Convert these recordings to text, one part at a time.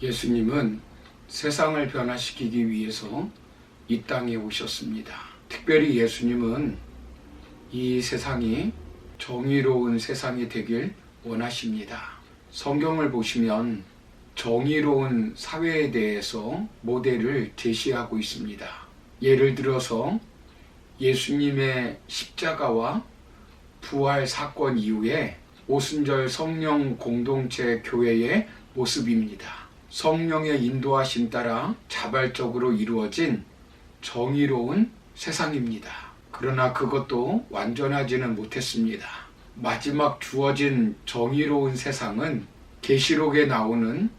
예수님은 세상을 변화시키기 위해서 이 땅에 오셨습니다. 특별히 예수님은 이 세상이 정의로운 세상이 되길 원하십니다. 성경을 보시면 정의로운 사회에 대해서 모델을 제시하고 있습니다. 예를 들어서 예수님의 십자가와 부활 사건 이후에 오순절 성령 공동체 교회의 모습입니다. 성령의 인도하심 따라 자발적으로 이루어진 정의로운 세상입니다. 그러나 그것도 완전하지는 못했습니다. 마지막 주어진 정의로운 세상은 계시록에 나오는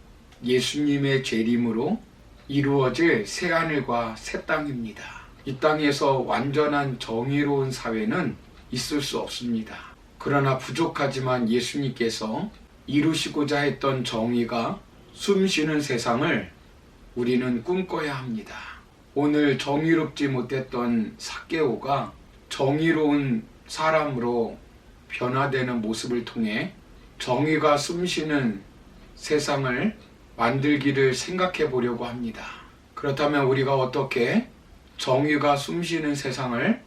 예수님의 재림으로 이루어질 새 하늘과 새 땅입니다. 이 땅에서 완전한 정의로운 사회는 있을 수 없습니다. 그러나 부족하지만 예수님께서 이루시고자 했던 정의가 숨 쉬는 세상을 우리는 꿈꿔야 합니다. 오늘 정의롭지 못했던 사케오가 정의로운 사람으로 변화되는 모습을 통해 정의가 숨쉬는 세상을 만들기를 생각해 보려고 합니다. 그렇다면 우리가 어떻게 정의가 숨쉬는 세상을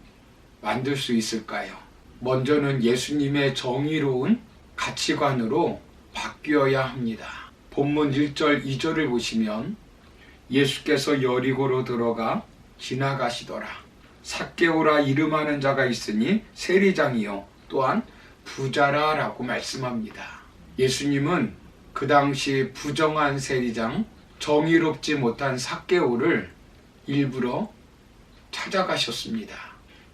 만들 수 있을까요? 먼저는 예수님의 정의로운 가치관으로 바뀌어야 합니다. 본문 1절, 2절을 보시면 예수께서 여리고로 들어가 지나가시더라. 삭개오라 이름하는 자가 있으니 세리장이요 또한 부자라라고 말씀합니다. 예수님은 그 당시 부정한 세리장, 정의롭지 못한 삭개오를 일부러 찾아가셨습니다.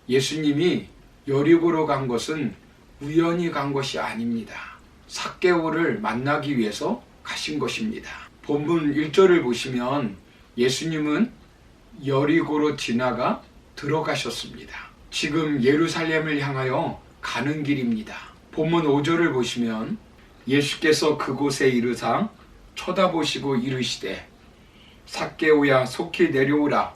예수님이 여리고로 간 것은 우연히 간 것이 아닙니다. 삭개오를 만나기 위해서 가신 것입니다. 본문 1절을 보시면 예수님은 여리고로 지나가 들어가셨습니다. 지금 예루살렘을 향하여 가는 길입니다. 본문 5절을 보시면 예수께서 그곳에 이르사 쳐다보시고 이르시되 삭개오야 속히 내려오라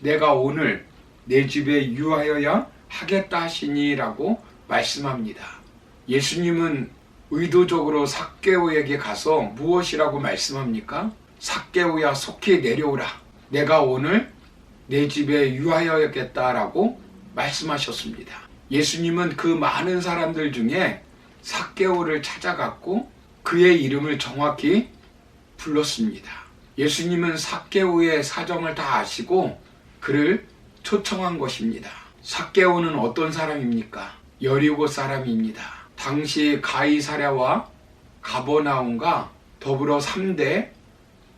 내가 오늘 내 집에 유하여야 하겠다 하시니라고 말씀합니다. 예수님은 의도적으로 삭개오에게 가서 무엇이라고 말씀합니까? 삭개오야 속히 내려오라. 내가 오늘 내 집에 유하여야겠다라고 말씀하셨습니다. 예수님은 그 많은 사람들 중에 삭개오를 찾아갔고 그의 이름을 정확히 불렀습니다. 예수님은 삭개오의 사정을 다 아시고 그를 초청한 것입니다. 삭개오는 어떤 사람입니까? 여리고 사람입니다. 당시 가이사랴와 가버나움과 더불어 3대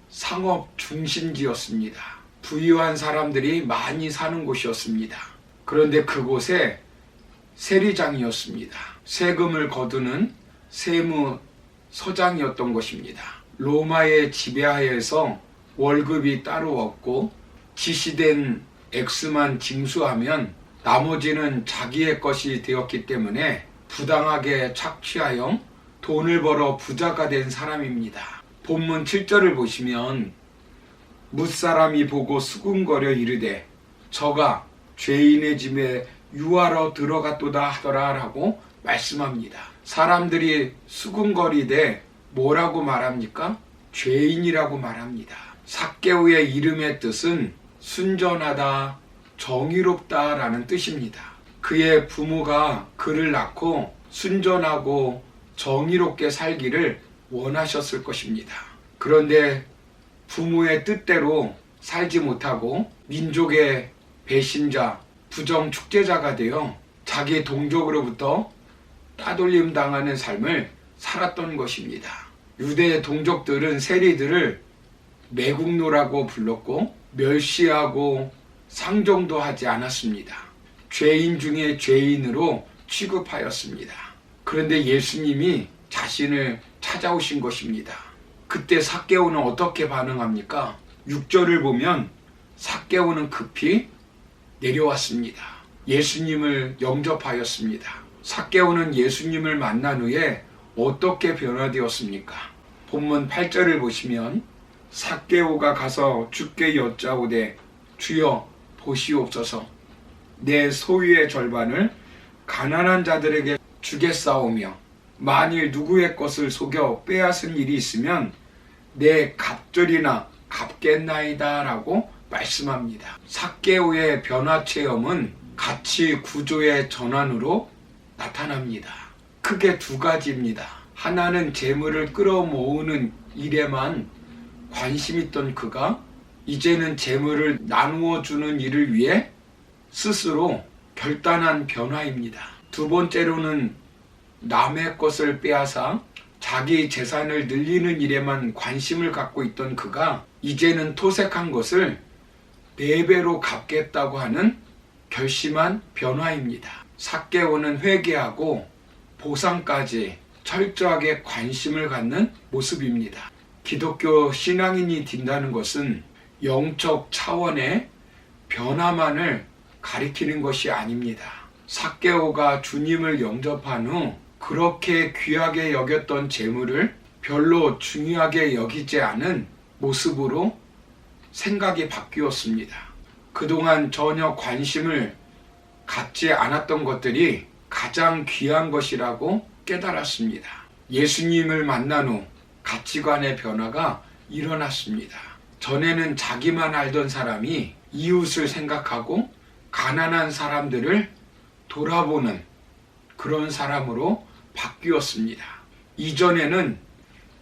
상업 중심지였습니다. 부유한 사람들이 많이 사는 곳이었습니다. 그런데 그곳에 세리장이었습니다. 세금을 거두는 세무 서장이었던 것입니다. 로마의 지배하에서 월급이 따로 없고 지시된 액수만 징수하면 나머지는 자기의 것이 되었기 때문에 부당하게 착취하여 돈을 벌어 부자가 된 사람입니다. 본문 7절을 보시면 무사람이 보고 수군거려 이르되 저가 죄인의 집에 유하러 들어갔도다 하더라라고 말씀합니다. 사람들이 수군거리되 뭐라고 말합니까? 죄인이라고 말합니다. 삭개오의 이름의 뜻은 순전하다, 정의롭다라는 뜻입니다. 그의 부모가 그를 낳고 순전하고 정의롭게 살기를 원하셨을 것입니다. 그런데 부모의 뜻대로 살지 못하고 민족의 배신자, 부정 축제자가 되어 자기 동족으로부터 따돌림 당하는 삶을 살았던 것입니다. 유대 동족들은 세리들을 매국노라고 불렀고 멸시하고 상종도 하지 않았습니다. 죄인 중에 죄인으로 취급하였습니다. 그런데 예수님이 자신을 찾아오신 것입니다. 그때 삭개오는 어떻게 반응합니까? 6절을 보면 삭개오는 급히 내려왔습니다. 예수님을 영접하였습니다. 삭개오는 예수님을 만난 후에 어떻게 변화되었습니까? 본문 8절을 보시면 삭개오가 가서 주께 여짜오되 주여 보시옵소서 내 소유의 절반을 가난한 자들에게 주겠사오며 만일 누구의 것을 속여 빼앗은 일이 있으면 내 갑절이나 갚겠나이다라고 말씀합니다. 사개오의 변화 체험은 가치 구조의 전환으로 나타납니다. 크게 두 가지입니다. 하나는 재물을 끌어모으는 일에만 관심 있던 그가 이제는 재물을 나누어 주는 일을 위해 스스로 결단한 변화입니다. 두 번째로는 남의 것을 빼앗아 자기 재산을 늘리는 일에만 관심을 갖고 있던 그가 이제는 토색한 것을 네 배로 갚겠다고 하는 결심한 변화입니다. 삭개오는 회개하고 보상까지 철저하게 관심을 갖는 모습입니다. 기독교 신앙인이 된다는 것은 영적 차원의 변화만을 가리키는 것이 아닙니다. 삭개오가 주님을 영접한 후 그렇게 귀하게 여겼던 재물을 별로 중요하게 여기지 않은 모습으로 생각이 바뀌었습니다. 그동안 전혀 관심을 갖지 않았던 것들이 가장 귀한 것이라고 깨달았습니다. 예수님을 만난 후 가치관의 변화가 일어났습니다. 전에는 자기만 알던 사람이 이웃을 생각하고 가난한 사람들을 돌아보는 그런 사람으로 바뀌었습니다. 이전에는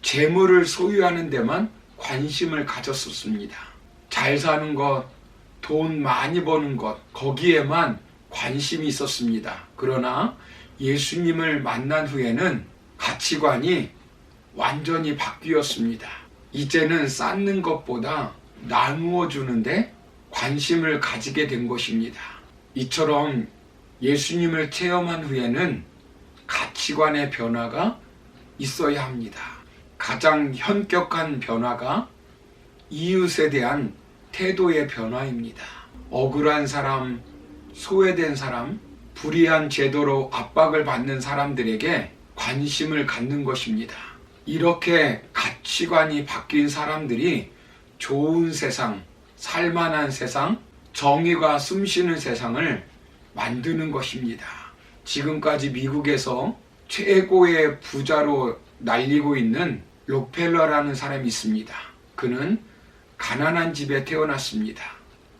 재물을 소유하는 데만 관심을 가졌었습니다. 잘 사는 것, 돈 많이 버는 것, 거기에만 관심이 있었습니다. 그러나 예수님을 만난 후에는 가치관이 완전히 바뀌었습니다. 이제는 쌓는 것보다 나누어 주는데 관심을 가지게 된 것입니다. 이처럼 예수님을 체험한 후에는 가치관의 변화가 있어야 합니다. 가장 현격한 변화가 이웃에 대한 태도의 변화입니다. 억울한 사람, 소외된 사람, 불의한 제도로 압박을 받는 사람들에게 관심을 갖는 것입니다. 이렇게 가치관이 바뀐 사람들이 좋은 세상, 살만한 세상, 정의가 숨쉬는 세상을 만드는 것입니다. 지금까지 미국에서 최고의 부자로 날리고 있는 록펠러라는 사람이 있습니다. 그는 가난한 집에 태어났습니다.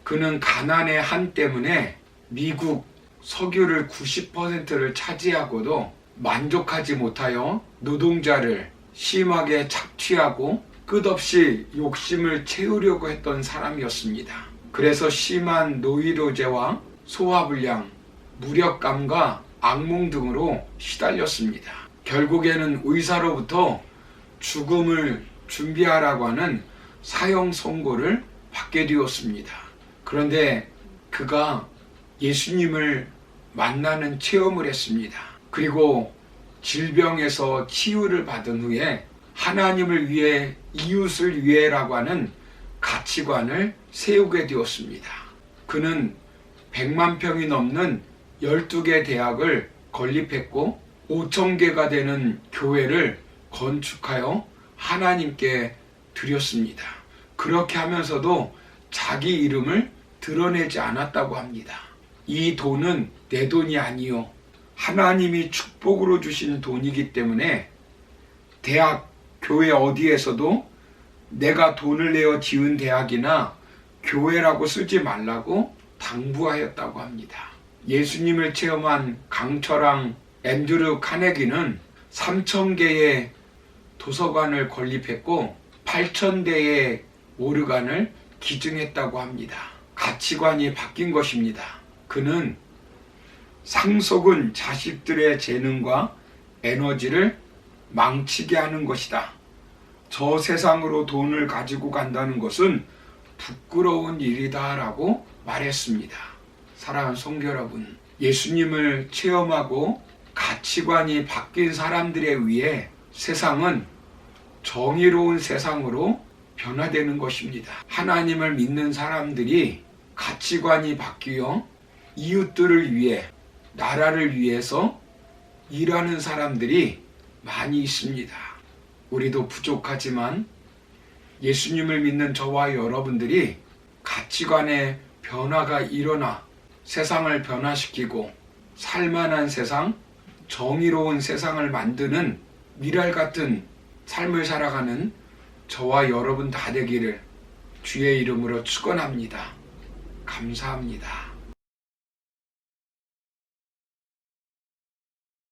그는 가난의 한 때문에 미국 석유를 90%를 차지하고도 만족하지 못하여 노동자를 심하게 착취하고 끝없이 욕심을 채우려고 했던 사람이었습니다. 그래서 심한 노이로제와 소화불량, 무력감과 악몽 등으로 시달렸습니다. 결국에는 의사로부터 죽음을 준비하라고 하는 사형 선고를 받게 되었습니다. 그런데 그가 예수님을 만나는 체험을 했습니다. 그리고 질병에서 치유를 받은 후에 하나님을 위해 이웃을 위해라고 하는 가치관을 세우게 되었습니다. 그는 100만 평이 넘는 12개 대학을 건립했고 5천 개가 되는 교회를 건축하여 하나님께 드렸습니다. 그렇게 하면서도 자기 이름을 드러내지 않았다고 합니다. 이 돈은 내 돈이 아니요. 하나님이 축복으로 주신 돈이기 때문에 대학, 교회 어디에서도 내가 돈을 내어 지은 대학이나 교회라고 쓰지 말라고 당부하였다고 합니다. 예수님을 체험한 강철왕 앤드루 카네기는 3천 개의 도서관을 건립했고 8천 대의 오르간을 기증했다고 합니다. 가치관이 바뀐 것입니다. 그는 상속은 자식들의 재능과 에너지를 망치게 하는 것이다. 저 세상으로 돈을 가지고 간다는 것은 부끄러운 일이다 라고 말했습니다. 사랑하는 성도 여러분, 예수님을 체험하고 가치관이 바뀐 사람들에 의해 세상은 정의로운 세상으로 변화되는 것입니다. 하나님을 믿는 사람들이 가치관이 바뀌어 이웃들을 위해 나라를 위해서 일하는 사람들이 많이 있습니다. 우리도 부족하지만 예수님을 믿는 저와 여러분들이 가치관의 변화가 일어나 세상을 변화시키고 살만한 세상, 정의로운 세상을 만드는 미랄 같은 삶을 살아가는 저와 여러분 다 되기를 주의 이름으로 축원합니다. 감사합니다.